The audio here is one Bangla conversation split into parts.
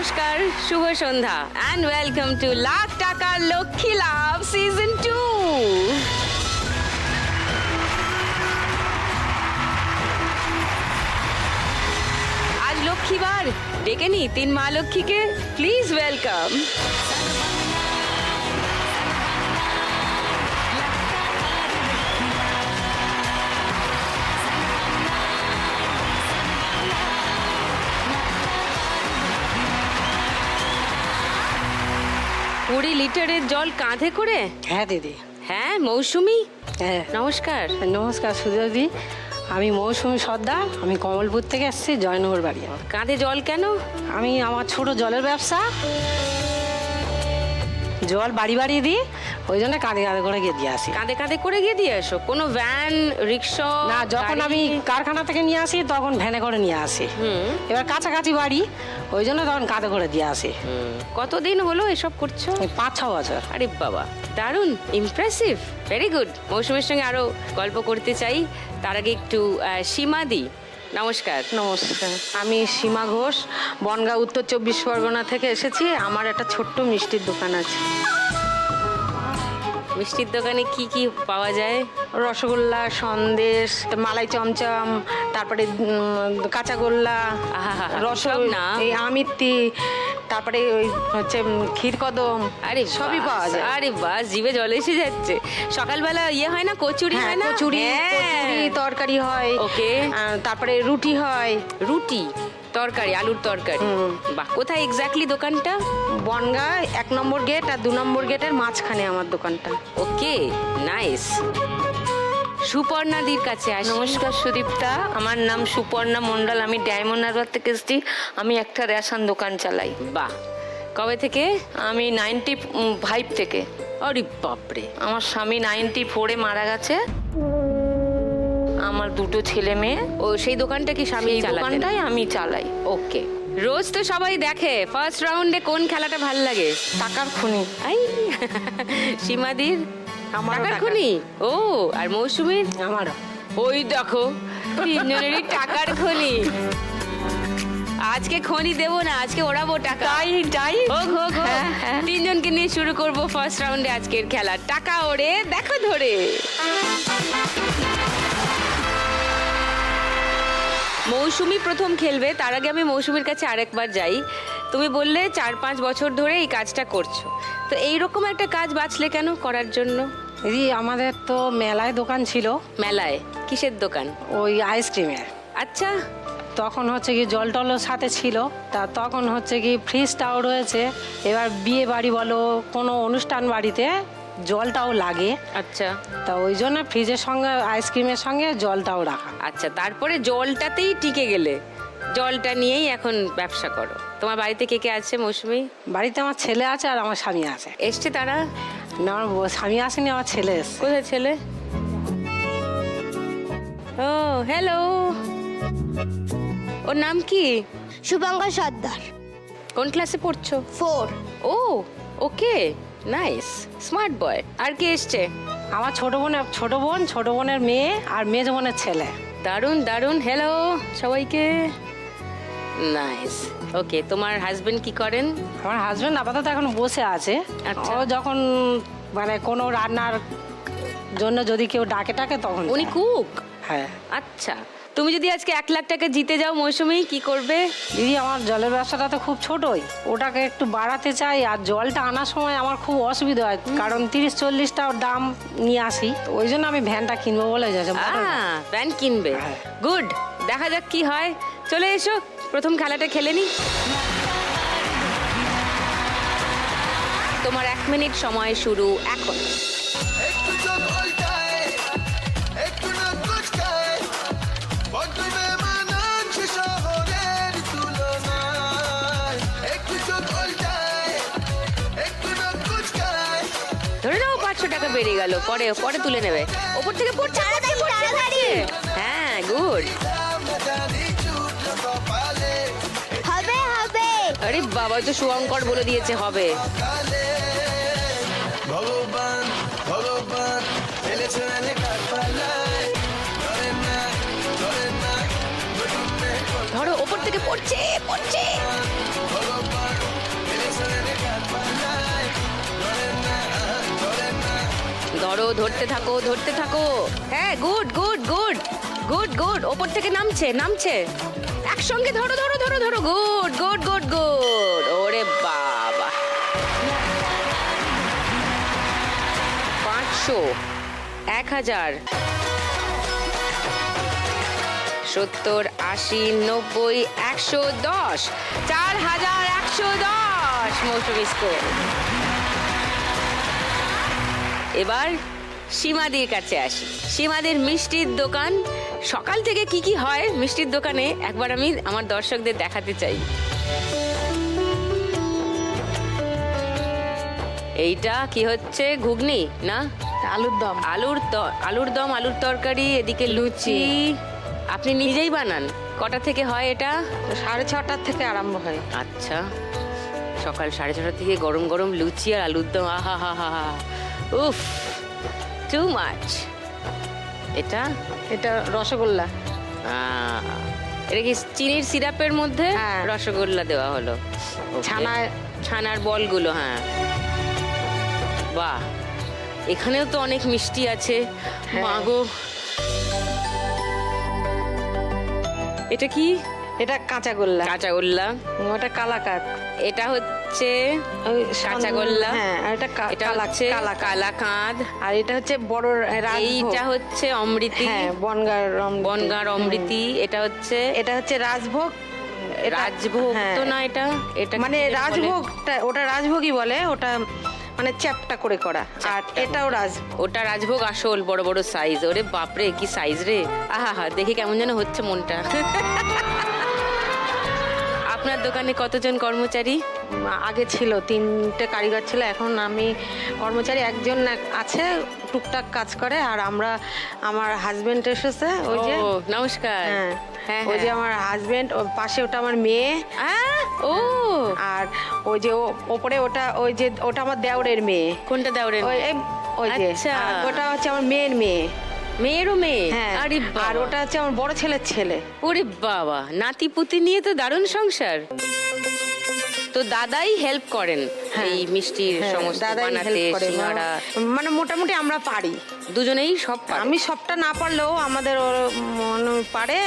নমস্কার, শুভ সন্ধ্যা and welcome to Lakh Taka Lakshmi Labh season two আজ লক্ষ্মীবার, ডেকে নি তিন মা লক্ষ্মীকে প্লিজ ওয়েলকাম কুড়ি লিটারের জল কাঁধে করে? হ্যাঁ দিদি। হ্যাঁ মৌসুমি? হ্যাঁ। নমস্কার। নমস্কার সুজাদি আমি মৌসুমি সর্দার। আমি কমলপুর থেকে আসছি জয়নগর বাড়ি। কাঁধে জল কেন? আমি আমার ছোট জলের ব্যবসা। জল বাড়ি বাড়ি দিই ওই জন্য কাঁধে কাঁধে করে গিয়ে দিয়ে আসি। কাঁধে কাঁধে করে গিয়ে দিয়ে আসো কোনো ভ্যান রিক্সা না যখন আমি কারখানা থেকে নিয়ে আসি তখন ভ্যানে করে নিয়ে আসি। হুম। এবার কাছাকাছি বাড়ি ওই জন্য তখন কাঁধে করে দিয়ে আসি। কতদিন হলো এসব করছ? পাঁচ ছ বছর। আরে বাবা দারুণ ইমপ্রেসিভ ভেরি গুড মৌসুমের সঙ্গে আরও গল্প করতে চাই। তার আগে একটু সীমা দি। নমস্কার। নমস্কার। আমি সীমা ঘোষ বনগাঁ উত্তর চব্বিশ পরগনা থেকে এসেছি। আমার একটা ছোট্ট মিষ্টির দোকান আছে। মিষ্টির দোকানে কি কি পাওয়া যায় রসগোল্লা সন্দেশ মালাই চমচম তারপরে কাঁচাগোল্লা রস না। এই আমিত্তি তারপরে ওই হচ্ছে ক্ষীরকদম আরে সবই পাওয়া যায় আরে বাস জিভে জল এসে যাচ্ছে সকালবেলা ইয়ে হয় না কচুরি হ্যাঁ হয় না কচুরি হ্যাঁ। কচুরি তরকারি হয় ওকে। তারপরে রুটি হয় রুটি তরকারি আলুর তরকারি। বাহ কোথায় এক্স্যাক্টলি দোকানটা বনগাঁ এক নম্বর গেট আর দু নম্বর গেটের মাঝখানে আমার দোকানটা। Okay nice. সুপর্ণাদির কাছে আসি। নমস্কার সুদীপ্তা। আমার নাম সুপর্ণা মণ্ডল। আমি ডায়মন্ড হারবার থেকে এসেছি। আমি একটা রেশন দোকান চালাই। বাহ। কবে থেকে? আমি নাইনটি ফাইভ থেকে। আরে বাপরে। আমার স্বামী নাইনটি ফোরে মারা গেছে। আমার দুটো ছেলে মেয়ে। ও সেই দোকানটা কি স্বামী দোকানটাই আমি চালাই। ওকে। রোজ তো সবাই দেখে। ফার্স্ট রাউন্ডে কোন খেলাটা ভালো লাগে? টাকার খুনি। আই সীমাদির আমারও টাকার খুনি? ও আর মৌসুমীর? আমারও। ওই দেখো তিনজনেরই টাকার খনি। আজকে খনি দেবো না আজকে ওড়াবো টাকা। তাই তাই? হোক হোক হোক। হ্যাঁ, হ্যাঁ। তিনজনকে নিয়ে শুরু করব ফার্স্ট রাউন্ডে আজকের খেলা। টাকা ওড়ে দেখো ধরে। মৌসুমি প্রথম খেলবে তার আগে আমি মৌসুমির কাছে আরেকবার যাই। তুমি বললে চার পাঁচ বছর ধরে এই কাজটা করছ। তো এইরকম একটা কাজ বাছলে কেন করার জন্য? দিদি আমাদের তো মেলায় দোকান ছিল। মেলায়? কিসের দোকান? ওই আইসক্রিমের আচ্ছা। তখন হচ্ছে কি জল টলও সাথে ছিল তা তখন হচ্ছে কি ফ্রিজটাও রয়েছে। এবার বিয়ে বাড়ি বলো কোনো অনুষ্ঠান বাড়িতে জলটাও লাগে। আচ্ছা। তা ওই জন্য ফ্রিজের সঙ্গে আইসক্রিমের সঙ্গে জলটাও রাখা। আচ্ছা তারপরে জলটাতেই টিকে গেলে। জলটা নিয়েই এখন ব্যবসা করো। তোমার বাড়িতে কে কে আছে মৌসুমি? বাড়িতে আমার ছেলে আছে আর আমার স্বামী আছে। এসছে তারা? না আমার স্বামী আসেনি আমার ছেলে এসছে। কোথায় ছেলে? ও হ্যালো ওর নাম কি? শুভঙ্কর সর্দার। কোন ক্লাসে পড়ছো? ফোর ও ওকে নাইস স্মার্ট বয় আর কে এসছে? আমার ছোট বোনের ছোট বোন ছোট বোনের মেয়ে আর মেজ বোনের ছেলে। দারুণ দারুণ. হ্যালো সবাইকে? নাইস ওকে তোমার হাজবেন্ড কি করেন? আমার হাজবেন্ড আপাতত এখন বসে আছে। আচ্ছা। ও যখন মানে কোনো রান্নার জন্য যদি কেউ ডাকে টাকে তখন উনি কুক হ্যাঁ। আচ্ছা। তুমি যদি আজকে এক লাখ টাকা জিতে যাও মৌসুমি কি করবে? দিদি আমার জলের ব্যবসাটা তো খুব ছোটই। ওটাকে একটু বাড়াতে চাই আর জলটা আনার সময় আমার খুব অসুবিধা হয় কারণ তিরিশ চল্লিশটা দাম নিয়ে আসি। তো ওই জন্য আমি ভ্যানটা কিনবো বলে যাচ্ছে। প্যান কিনবে। হ্যাঁ। গুড দেখা যাক কি হয়। চলে এসো প্রথম খেলাটা খেলে নি। তোমার এক মিনিট সময় শুরু এখন। টাকা বেড়ে গেল। পরে পরে তুলে নেবে। ওপর থেকে পড়ছে। হ্যাঁ গুড। হবে হবে। আরে বাবা ওই তো শুভঙ্কর বলে দিয়েছে হবে। ভগবান ভগবান ধরো ওপর থেকে পড়ছে পড়ছে। ধরো, ধরতে থাকো ধরতে থাকো। হ্যাঁ good good good good good ওপর থেকে নামছে নামছে। একসঙ্গে ধরো ধরো ধরো ধরো। গুড গুড গুড গুড ওরে বাবা। পাঁচশো, এক হাজার। সত্তর, আশি, নব্বই, একশো দশ। চার হাজার, একশো দশ। মৌসুমি স্কোর এবার সীমাদির কাছে আসি। সীমাদির মিষ্টির দোকান। সকাল থেকে কি কি হয় মিষ্টির দোকানে একবার আমি আমার দর্শকদের দেখাতে চাই। এইটা কি হচ্ছে ঘুগনি না? আলুর দম। আলুর আলুর দম আলুর তরকারি এদিকে লুচি। আপনি নিজেই বানান। কটা থেকে হয় এটা? সাড়ে ছটার থেকে আরম্ভ হয়। আচ্ছা। সকাল সাড়ে ছটা থেকে গরম গরম লুচি আর আলুর দম। আহা হা হা হা। উফ টু মাচ এটা? এটা রসগোল্লা। এটা কি চিনির সিরাপের মধ্যে? হ্যাঁ। রসগোল্লা দেওয়া হলো. ছানায় ছানার বলগুলো হ্যাঁ। বাহ এখানেও তো অনেক মিষ্টি আছে। হ্যাঁ। মাগো এটা কি? এটা কাঁচা গোল্লা কাঁচাগোল্লা ওটা কালাকাত। এটা হচ্ছে ওই কাঁচাগোল্লা হ্যাঁ আর এটা এটা কালা হচ্ছে কালা কালাকাঁদ আর এটা হচ্ছে বড় এইটা হচ্ছে অমৃতি। হ্যাঁ বনগার। বনগার অমৃতি। এটা হচ্ছে এটা হচ্ছে রাজভোগ। রাজভোগ হ্যাঁ। তো না এটা? এটা মানে? রাজভোগটা ওটা রাজভোগই বলে। ওটা মানে চ্যাপটা করে করা। আর এটাও রাজ ওটা রাজভোগ আসল বড় বড় সাইজ ওরে বাপরে কি সাইজ রে? আহা হা দেখে কেমন যেন হচ্ছে মনটা। আপনার দোকানে কতজন কর্মচারী? আগে ছিল তিনটে কারিগর ছিল এখন আমি কর্মচারী একজন এক- আছে টুকটাক কাজ করে আর আমরা আমার হাজবেন্ড এসেছে ওই যে নমস্কার। হ্যাঁ হ্যাঁ ওই যে হ্যাঁ। আমার হাজবেন্ড পাশে ওটা আমার মেয়ে। ও। আর ওই যে ওপরে ওটা ওই যে ওটা আমার দেওরের মেয়ে। কোনটা দেওরেন ওই ওই যে। আচ্ছা। ওটা হচ্ছে আমার মেয়ের মেয়ে। মেয়েরও মেয়ে। হ্যাঁ। আরে আর বাবা। ওটা হচ্ছে আমার বড় ছেলের ছেলে। ওরে বাবা নাতি পুতি নিয়ে তো দারুণ সংসার। তো দাদাই হেল্প করেন হ্যাঁ। এই মিষ্টির হ্যাঁ, সমস্ত দাদাই বানাতে করে মানে মোটামুটি আমরা পারি। দুজনেই সব পারে। আমি সবটা না পারলেও আমাদের ওর মনে পারে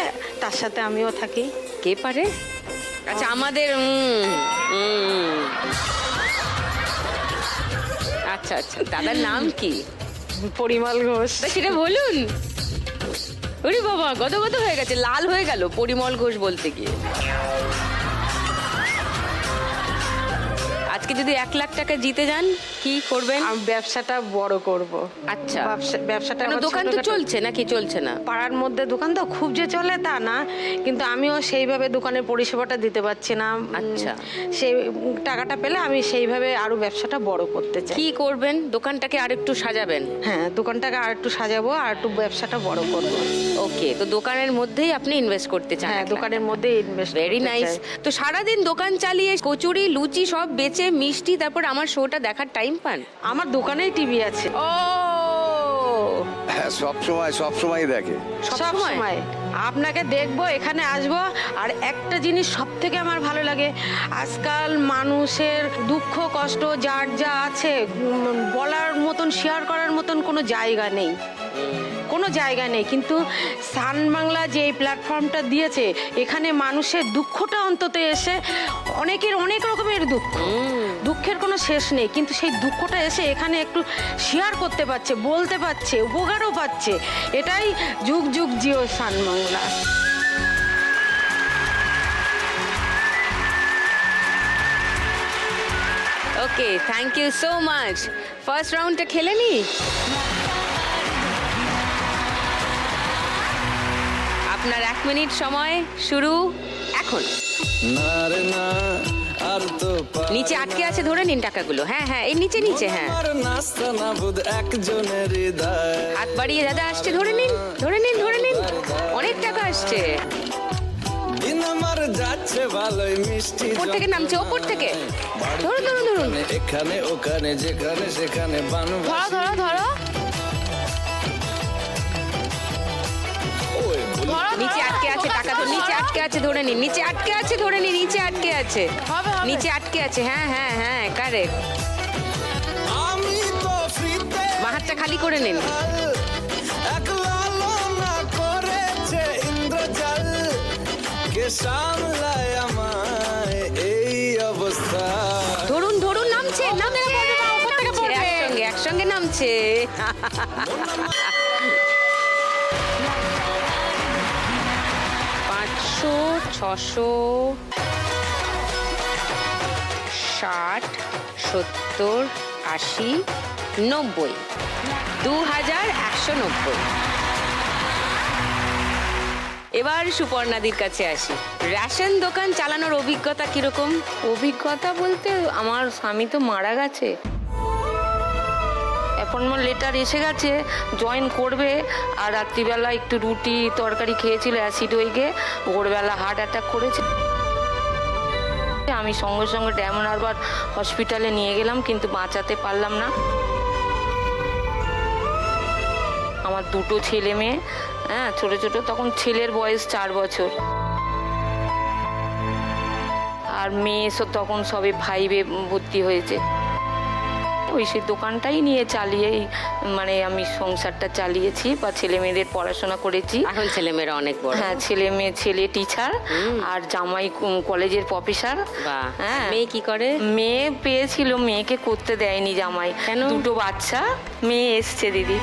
তার সাথে আমিও থাকি। কে পারে? আচ্ছা আমাদের উম, উম। আচ্ছা আচ্ছা দাদার নাম কি? পরিমল ঘোষ। সেটা বলুন। ওরে বাবা কত গত হয়ে গেছে, লাল হয়ে গেল পরিমল ঘোষ বলতে গিয়ে। আজকে যদি এক লাখ টাকা জিতে যান কি করবেন? আমি ব্যবসাটা বড় করব। আচ্ছা। ব্যবসা- ব্যবসাটা দোকান তো চলছে নাকি চলছে না? পাড়ার মধ্যে দোকান তো খুব যে চলে তা না কিন্তু আমিও সেইভাবে দোকানের পরিষেবাটা দিতে পারছি না। আচ্ছা। সেই টাকাটা পেলে আমি সেইভাবে আরও ব্যবসাটা বড় করতে চাই। কি করবেন? দোকানটাকে আরেকটু সাজাবেন? হ্যাঁ দোকানটাকে আর একটু সাজাবো আর একটু ব্যবসাটা বড় করব। ওকে তো দোকানের মধ্যেই আপনি ইনভেস্ট করতে চান হ্যাঁ দোকানের মধ্যে ইনভেস্ট ভেরি নাইস তো সারাদিন দোকান চালিয়ে কচুরি লুচি সব বেচে মিষ্টি তারপর আমার শোটা দেখার টাইম পান? আমার দোকানেই টিভি আছে। ও! হ্যাঁ সব সময় সব সময় দেখে। সব সময়? সময়? আপনাকে দেখব এখানে আসব আর একটা জিনিস সব থেকে আমার ভালো লাগে আজকাল মানুষের দুঃখ কষ্ট যার যা আছে উম, বলার মতন শেয়ার করার মতন কোনো জায়গা নেই। কোনো জায়গা নেই কিন্তু সান বাংলা যে এই প্ল্যাটফর্মটা দিয়েছে এখানে মানুষের দুঃখটা অন্তত এসে অনেকের অনেক রকমের দুঃখ। দুঃখের কোনো শেষ নেই কিন্তু সেই দুঃখটা এসে এখানে একটু শেয়ার করতে পারছে বলতে পারছে উপকারও পাচ্ছে। এটাই যুগ যুগ Jio Sun Bangla. Okay thank you so much first রাউন্ডটা খেলে নি? আপনার এক মিনিট সময় শুরু এখন। না। নিচে আটকে আছে ধরে নিন টাকাগুলো। হ্যাঁ হ্যাঁ এই নিচে নিচে হ্যাঁ। হাত বাড়িয়ে দাদা আসছে ধরে নিন ধরে নিন ধরে নিন। অনেক টাকা আসছে। যাচ্ছে ভালোই মিষ্টি ওপর থেকে নামছে, ওপর থেকে। বাড়িতে ধরুন, ধরুন, ধরুন। এখানে, ওখানে যেখানে সেখানে বানু ধরো ধরো ধরো। নিচে ধরে নিন নিচে আটকে আছে ধরে নিন নিচে আটকে আছে। নিচে আটকে আছে হ্যাঁ হ্যাঁ হ্যাঁ কারেক্ট গ্লাসটা খালি করে নিন। এক লালনা করেছে ইন্দ্রজাল কে সামলায় আমায় এই অবস্থা। ধরুন ধরুন নামছে নামছে। একসঙ্গে নামছে। পাঁচশো, ছশো, ষাট, সত্তর, আশি, নব্বই দু হাজার একশো নব্বই। এবার সুপর্ণাদির কাছে আসি। রেশন দোকান চালানোর অভিজ্ঞতা কীরকম? অভিজ্ঞতা বলতে আমার স্বামী তো মারা গেছে। অ্যাপয়েন্টমেন্ট লেটার এসে গেছে জয়েন করবে, আর রাত্রিবেলা একটু রুটি, তরকারি খেয়েছিল অ্যাসিড হয়ে গিয়ে ভোরবেলা হার্ট অ্যাটাক করেছে। আমি সঙ্গে সঙ্গে ডায়মন্ড হারবার হসপিটালে নিয়ে গেলাম, কিন্তু বাঁচাতে পারলাম না। আমার দুটো ছেলে মেয়ে হ্যাঁ ছোটো ছোটো, তখন ছেলের বয়স চার বছর। আর মেয়ে তখন সবে ফাইভে ভর্তি হয়েছে। ওই সেই দোকানটাই নিয়ে চালিয়েই মানে আমি সংসারটা চালিয়েছি বা ছেলে মেয়েদের পড়াশোনা করেছি। এখন ছেলেমেয়েরা অনেক বড়। হ্যাঁ ছেলে মেয়ে ছেলে টিচার আর জামাই কলেজের প্রফেসর হ্যাঁ। মেয়ে কি করে? মেয়ে পেয়েছিল মেয়েকে করতে দেয়নি জামাই। কেন? দুটো বাচ্চা মেয়ে এসছে দিদি।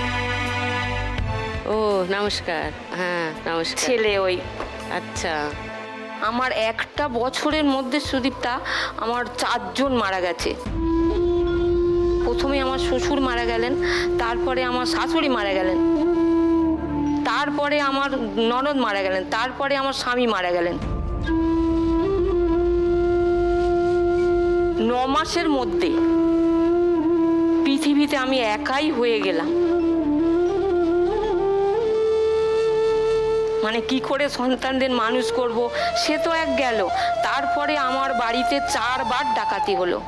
ও নমস্কার। হ্যাঁ নমস্কার। ছেলে ওই। আচ্ছা। আমার একটা বছরের মধ্যে সুদীপটা আমার চারজন মারা গেছে। প্রথমে আমার শ্বশুর মারা গেলেন, তারপরে আমার শাশুড়ি মারা গেলেন, তারপরে আমার ননদ মারা গেলেন, তারপরে আমার স্বামী মারা গেলেন। ন মাসের মধ্যে পৃথিবীতে আমি একাই হয়ে গেলাম। মানে কি করে সন্তানদের মানুষ করব, সে তো এক গেল। তারপরে আমার বাড়িতে চারবার ডাকাতি হলো।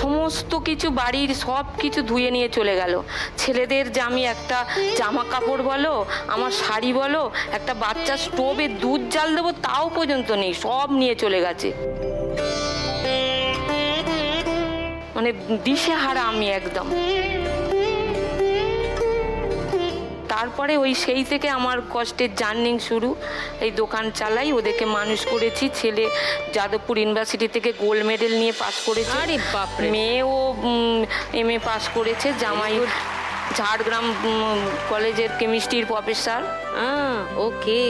সমস্ত কিছু বাড়ির সব কিছু ধুয়ে নিয়ে চলে গেল। ছেলেদের যে আমি একটা জামা কাপড় বলো, আমার শাড়ি বলো, একটা বাচ্চা স্টোভে দুধ জাল দেবো তাও পর্যন্ত নেই, সব নিয়ে চলে গেছে। মানে দিশেহারা আমি একদম। তারপরে ওই সেই থেকে আমার কষ্টের জার্নিং শুরু। এই দোকান চালাই ওদেরকে মানুষ করেছি। ছেলে যাদবপুর ইউনিভার্সিটি থেকে গোল্ড মেডেল নিয়ে পাস করেছে। মেয়েও এম এ পাস করেছে। জামাই ঝাড়গ্রাম কলেজের কেমিস্ট্রির প্রফেসর। ওকে।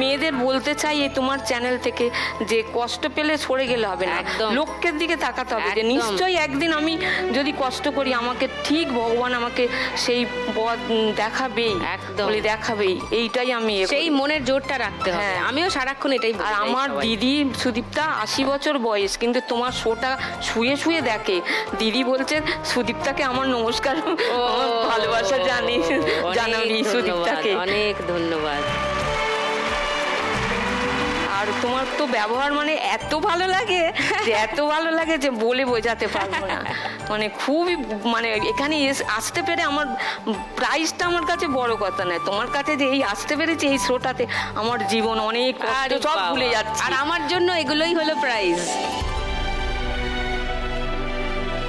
মেয়েদের বলতে চাই এই তোমার চ্যানেল থেকে যে কষ্ট পেলে সরে গেলে হবে না। লোকের দিকে তাকাতে হবে যে নিশ্চয়ই একদিন আমি যদি কষ্ট করি আমাকে ঠিক ভগবান আমাকে সেই পথ দেখাবেই একদম। দেখাবেই এইটাই আমি সেই মনের জোরটা রাখতে হবে। হ্যাঁ। আমিও সারাক্ষণ এটাই আর আমার দিদি সুদীপ্তা আশি বছর বয়স কিন্তু তোমার শোটা শুয়ে শুয়ে দেখে। দিদি বলছে সুদীপ্তাকে আমার নমস্কার ভালোবাসা জানি জানাবি সুদীপ্তাকে অনেক ধন্যবাদ। আর তোমার তো ব্যবহার মানে এত ভালো লাগে যে এত ভালো লাগে যে বলে বোঝাতে পারব না। মানে খুবই মানে এখানে আসতে পেরে আমার প্রাইসটা আমার কাছে বড় কথা নয়। তোমার কাছে যে এই আসতে পেরেছি এই শোটাতে আমার জীবন অনেক সব ভুলে যাচ্ছে। আর আমার জন্য এগুলোই হলো প্রাইজ।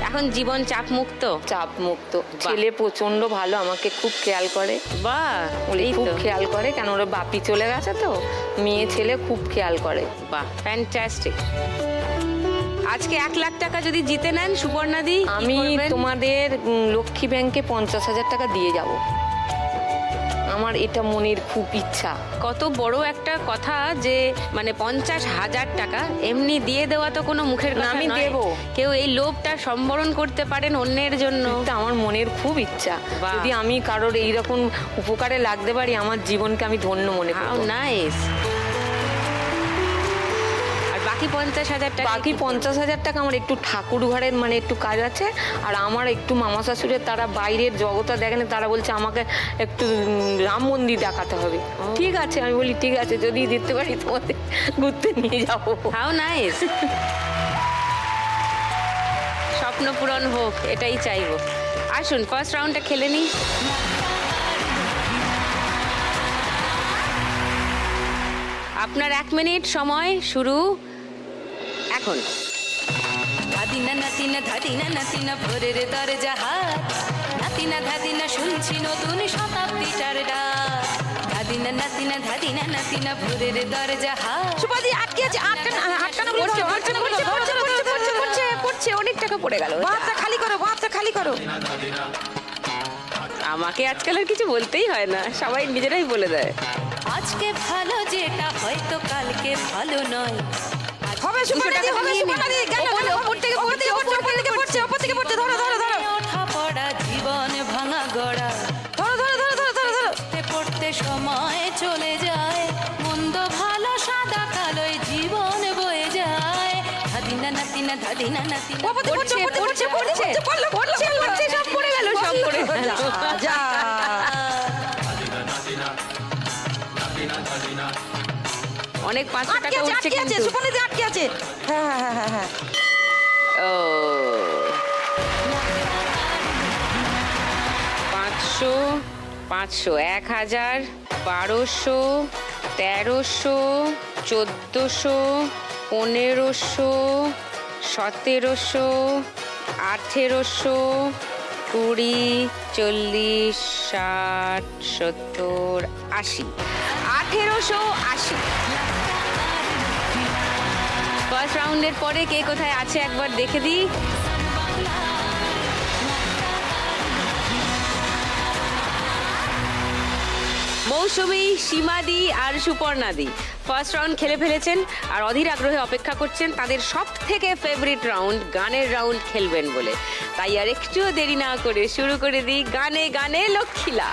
এখন জীবন চাপ মুক্ত চাপ মুক্ত ছেলে প্রচণ্ড ভালো আমাকে খুব খেয়াল করে। বা এই খুব খেয়াল করে কেন ওরা বাপি চলে গেছে তো? মেয়ে ছেলে খুব খেয়াল করে। বাহ ফ্যান্টাস্টিক আজকে এক লাখ টাকা যদি জিতে নেন সুবর্ণাদি আমি তোমাদের উম, লক্ষ্মী ব্যাংকে পঞ্চাশ হাজার টাকা দিয়ে যাব। আমার এটা মনের খুব ইচ্ছা। কত বড় একটা কথা যে মানে পঞ্চাশ হাজার টাকা এমনি দিয়ে দেওয়া তো কোনো মুখের আমি দেব। কেউ এই লোভটা সম্বরণ করতে পারেন অন্যের জন্য। আমার মনের খুব ইচ্ছা। যদি আমি কারোর এইরকম উপকারে লাগতে পারি আমার জীবনকে আমি ধন্য মনে করি নাইস বাকি পঞ্চাশ হাজার টাকা বাকি পঞ্চাশ হাজার টাকা আমার একটু ঠাকুর ঘরের মানে একটু কাজ আছে আর আমার একটু মামা শাশুড়ের তারা বাইরের জগতা দেখেন তারা বলছে আমাকে একটু রাম মন্দির দেখাতে হবে। ঠিক আছে আমি বলি ঠিক আছে যদি দিতে পারি তোমাদের ঘুরতে নিয়ে যাব। হাও নাইস স্বপ্ন পূরণ হোক এটাই চাইব। আসুন ফার্স্ট রাউন্ডটা খেলে নিই। আপনার এক মিনিট সময় শুরু। এখন আদিনা নাতিনা ধাদিনা নাতিনা ভোরের দরজা হাত নাতিনা ধাদিনা শুনছি নতুন শতাব্দীটার ডাক। ধাদিনা নাতিনা ধাদিনা নাতিনা ভোরের দরজা হাত সুপাদি আটকে আছে আটকানা আটকানা বলছে আটকানা বলছে পড়ছে পড়ছে পড়ছে পড়ছে পড়ছে অনেক টাকা পড়ে গেল। বাপটা খালি করো বাপটা খালি করো। আমাকে আজকাল আর কিছু বলতেই হয় না সবাই নিজেরাই বলে দেয়। আজকে ভালো যেটা হয়তো কালকে ভালো নয়। হবে সুপাদি হবে সুপাদি গেল গেল ওপর থেকে পড়ছে ওপর থেকে পড়ছে ওপর থেকে পড়ছে ধরো ধরো ধরো ওঠা পড়া জীবন ভাঙা গড়া ধরো ধরো ধরো ধরো ধরো ধরো পড়তে পড়তে সময় চলে যায় মন্দ ভালো সাদা কালোয় জীবন বয়ে যায় ধাদিনা নাতিনা ধাদিনা নাতিনা পড়ছে থেকে পড়ছে পড়ছে পড়ল আটকে আছে আটকে আছে আটকে আছে। হ্যাঁ হ্যাঁ হ্যাঁ হ্যাঁ ও পাঁচশো পাঁচশো এক হাজার বারোশো তেরোশো চোদ্দোশো পনেরোশো সতেরোশো আঠেরোশো কুড়ি চল্লিশ ষাট সত্তর আশি। আঠেরোশো আশি। ফার্স্ট রাউন্ডের পরে কে কোথায় আছে একবার দেখে দিই। মৌসুমী, সীমাদি আর সুপর্ণাদি। ফার্স্ট রাউন্ড খেলে ফেলেছেন আর অধীর আগ্রহে অপেক্ষা করছেন তাদের সব থেকে ফেভারিট রাউন্ড গানের রাউন্ড খেলবেন বলে। তাই আর একটুও দেরি না করে শুরু করে দিই গানে গানে লক্ষ্মীলা।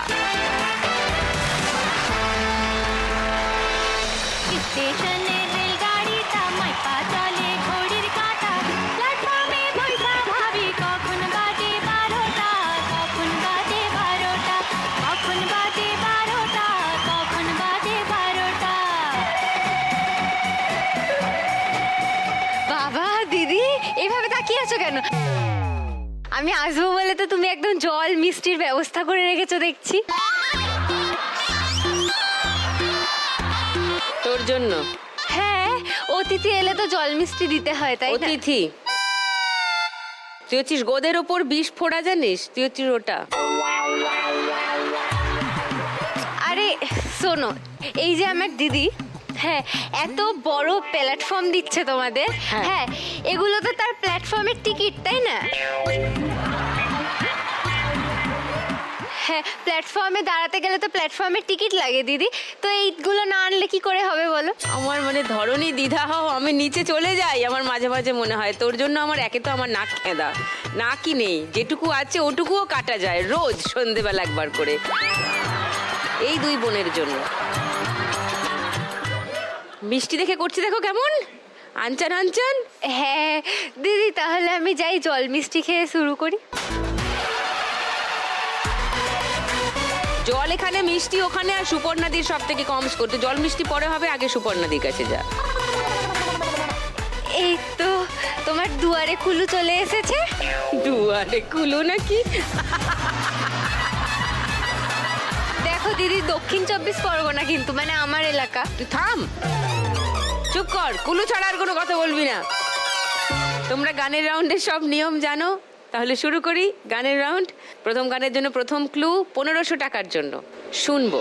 আমি আসব বলে তো তুমি একদম জল মিষ্টির ব্যবস্থা করে রেখেছো দেখছি। তোর জন্য? হ্যাঁ অতিথি এলে তো জল মিষ্টি দিতে হয় তাই না? অতিথি? তুই হচ্ছিস গোদের ওপর বিষ ফোড়া জানিস? তুই হচ্ছিস ওটা। আরে শোনো এই যে আমার দিদি হ্যাঁ এত বড় প্ল্যাটফর্ম দিচ্ছে তোমাদের। হ্যাঁ। হ্যাঁ এগুলো তো তার প্ল্যাটফর্মের টিকিট তাই না? হ্যাঁ প্ল্যাটফর্মে দাঁড়াতে গেলে তো প্ল্যাটফর্মের টিকিট লাগে দিদি। তো এইগুলো না আনলে কি করে হবে বলো? আমার মানে ধরনী দ্বিধা হও আমি নিচে চলে যাই আমার মাঝে মাঝে মনে হয়। তোর জন্য আমার একে তো আমার নাক খেঁদা নাকই নেই যেটুকু আছে ওটুকুও কাটা যায় রোজ সন্ধেবেলা একবার করে। এই দুই বোনের জন্য। মিষ্টি দেখে করছি দেখো কেমন? আনচান আনচান? হ্যাঁ দিদি তাহলে আমি যাই জল মিষ্টি খেয়ে শুরু করি। জল এখানে মিষ্টি ওখানে আর সুপর্ণাদির সব থেকে কম স্কোর তো জল মিষ্টি পরে হবে আগে সুপর্ণাদির কাছে যা। এই তো তোমার দুয়ারে কুলু চলে এসেছে? দুয়ারে কুলু নাকি? দেখো দিদি দক্ষিণ চব্বিশ পরগনা কিন্তু মানে আমার এলাকা। তুই থাম। চুপ কর, কুলু ছাড়া আর কোনো কথা বলবি না। তোমরা গানের রাউন্ডের সব নিয়ম জানো? তাহলে শুরু করি গানের রাউন্ড। প্রথম গানের জন্য প্রথম ক্লু পনেরোশো টাকার জন্য। শুনব.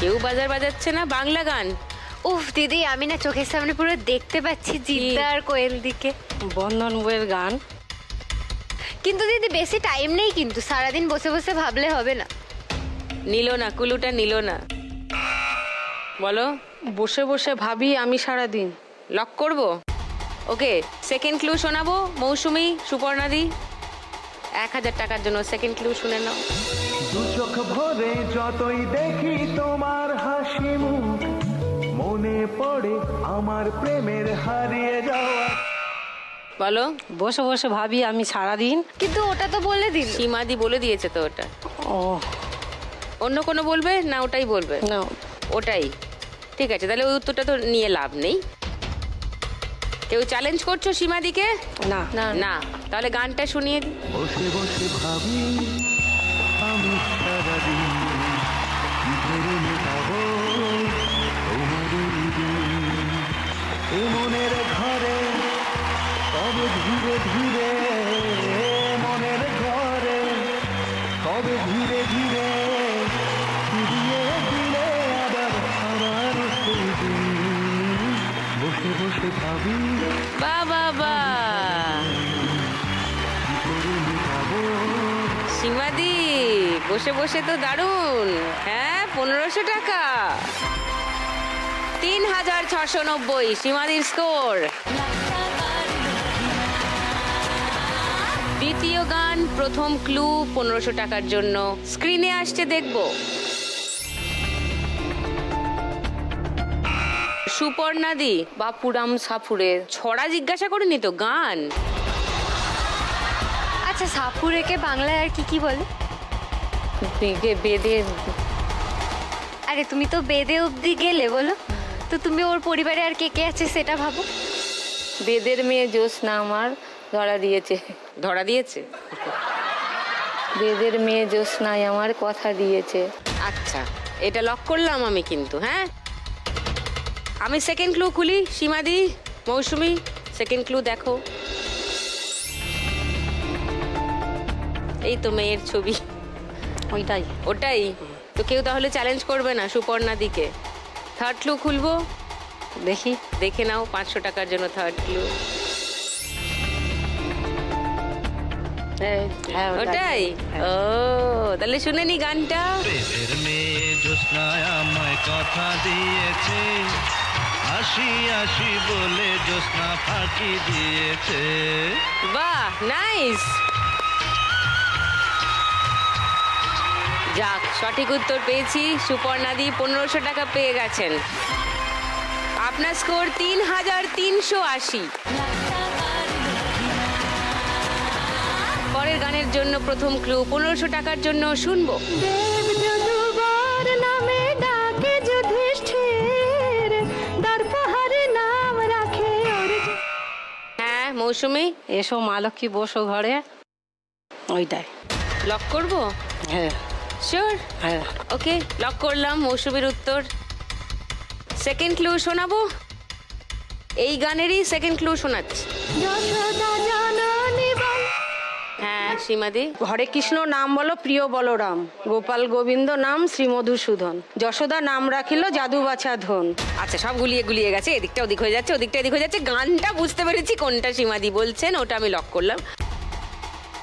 কেউ বাজার বাজাচ্ছে না, বাংলা গান। উফ দিদি আমি না চোখের সামনে পুরো দেখতে পাচ্ছি জিদ্দা আর কোয়েল দিকে। বন্ধন বইয়ের গান। কিন্তু দিদি বেশি টাইম নেই কিন্তু সারাদিন বসে বসে ভাবলে হবে না। নিল না কুলুটা নিল না। বলো। বসে বসে ভাবি আমি সারা দিন লক করব? ওকে সেকেন্ড ক্লু শোনাবো? মৌসুমি সুপর্ণাদি? এক হাজার টাকার জন্য সেকেন্ড ক্লু শুনে নাও। দু চোখ ভরে যতই দেখি তোমার হাসি মনে পড়ে আমার প্রেমের হারিয়ে যাওয়া। বলো। বসে বসে ভাবি আমি সারাদিন। কিন্তু ওটা তো বলে দিল। সীমাদি বলে দিয়েছে তো ওটা। ও অন্য কোনো বলবে? না ওটাই বলবে। না। ওটাই। ঠিক আছে তাহলে ওই উত্তরটা তো নিয়ে লাভ নেই। কেউ চ্যালেঞ্জ করছ সীমাদিকে? না। না। না তাহলে গানটা শুনিয়ে দিই বসে বসে ভাবি। মনের ঘরে তবে ধীরে ধীরে মনের ঘরে তবে ধীরে ধীরে ফিরিয়ে দিলে আবার দিন। বসে বসে ভাবি বাবা সীমাদি বসে বসে তো দারুণ। হ্যাঁ পনেরোশো টাকা। তিন হাজার ছশো নব্বই সীমাদির স্কোর। দ্বিতীয় গান প্রথম ক্লু পনেরোশো টাকার জন্য। স্ক্রিনে আসছে দেখব। সুপর্ণাদি বাপুরাম সাপুরের ছড়া জিজ্ঞাসা করিনি তো গান? আচ্ছা সাপুরেকে বাংলায় আর কি কি বলে? বেদে আরে তুমি তো বেদে অবধি গেলে বলো। তো তুমি ওর পরিবারে আর কে কে আছে সেটা ভাবো। বেদের মেয়ে জ্যোৎস্না আমার ধরা দিয়েছে। ধরা দিয়েছে? বেদের মেয়ে জ্যোৎস্নায় আমার কথা দিয়েছে। আচ্ছা এটা লক করলাম আমি কিন্তু হ্যাঁ? আমি সেকেন্ড ক্লু খুলি সীমাদি মৌসুমি সেকেন্ড ক্লু দেখো। এই তো মেয়ের ছবি। ওইটাই। ওটাই? তো কেউ তাহলে চ্যালেঞ্জ করবে না সুপর্ণা দিকে থার্ড ক্লু খুলবো? দেখি দেখে নাও পাঁচশো টাকার জন্য থার্ড ক্লু হ্যাঁ ওটাই? ও তাহলে শুনে নি গানটা। মেয়ে জ্যোৎস্নায় আমায় কথা দিয়েছে। আসি আসি বলে জ্যোৎস্না ফাঁকি দিয়েছে। বাহ নাইস যাক সঠিক উত্তর পেয়েছি। সুপর্ণাদি পনেরোশো টাকা পেয়ে গেছেন। আপনার স্কোর তিন হাজার তিনশো আশি। পরের গানের জন্য প্রথম ক্লু পনেরোশো টাকার জন্য শুনব। নামে ডাকে যুধিষ্ঠির নাম রাখে হ্যাঁ মৌসুমি এসো মা লক্ষ্মী বসো ঘরে। ওইটাই। লক করব? হ্যাঁ। শিওর ওকে লক করলাম মৌসুমীর উত্তর। সেকেন্ড ক্লু শোনাবো? এই গানেরই সেকেন্ড ক্লু শোনাচ্ছি। হ্যাঁ সীমাদি। হরে কৃষ্ণ নাম বলো প্রিয় বলরাম। গোপাল গোবিন্দ নাম শ্রী মধুসূদন যশোদা নাম রাখিল জাদু বাছা ধন। আচ্ছা সব গুলিয়ে গুলিয়ে গেছে এদিকটা ওদিক হয়ে যাচ্ছে ওদিকটা এদিক হয়ে যাচ্ছে গানটা বুঝতে পেরেছি কোনটা সীমাদি বলছেন ওটা আমি লক করলাম।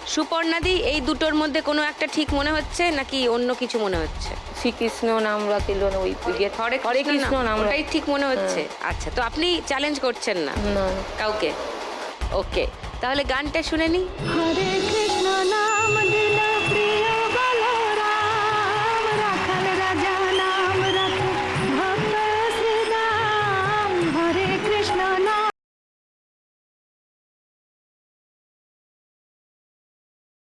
সুপর্ণাদি এই দুটোর মধ্যে কোনো একটা ঠিক মনে হচ্ছে নাকি অন্য কিছু মনে হচ্ছে? শ্রীকৃষ্ণ নাম রাখিল ওই হরে হরে কৃষ্ণ নাম ওটাই ঠিক মনে হচ্ছে? আচ্ছা তো আপনি চ্যালেঞ্জ করছেন না। কাউকে? ওকে। তাহলে গানটা শুনে নি। হরে